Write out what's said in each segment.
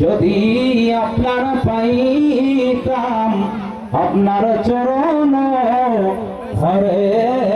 যদি আপনার পাইতাম আপনার চরণ ঘরে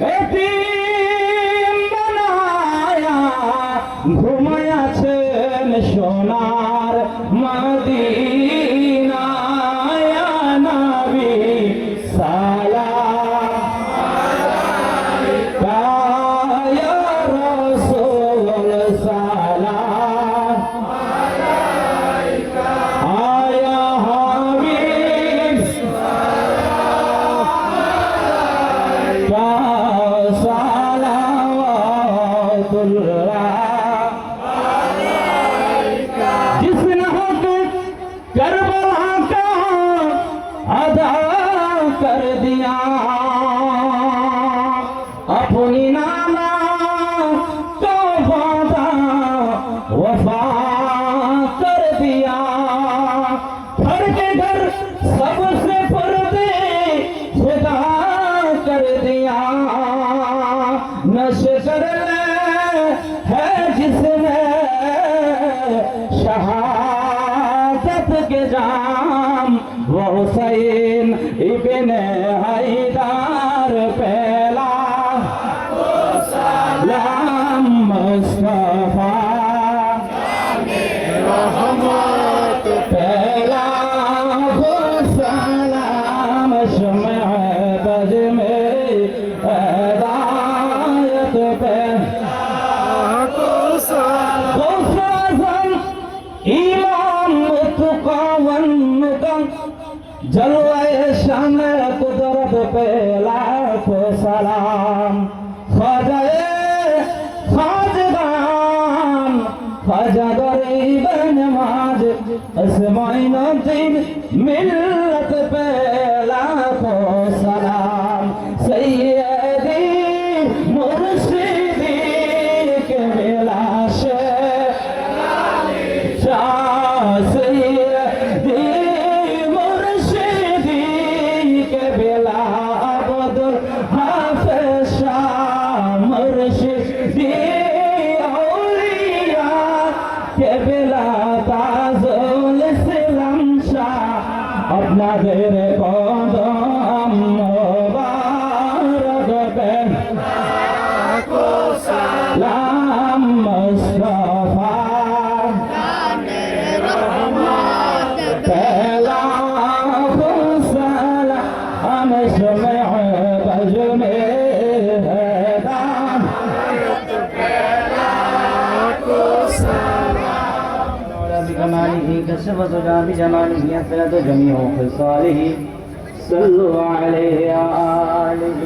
এতিম আছেন সোনার মদিনায় सबसे पर्दे कर दिया। नश है जिसने के जाम वो हुसैन इब्न हैदर। জলবায় সামনে কুদরত পেলা সালাম। খজায় খাজবান খজা গরিব নমাজ আসমাই নদীন মিল্লত পেলা সালাম। সৈয়দি মুর্শিদি কে মিলাশে শাহ আপনাদের কদম মোবারক पे كشفت عن جلاله أسرد جميع خصاله صلوا عليه وآله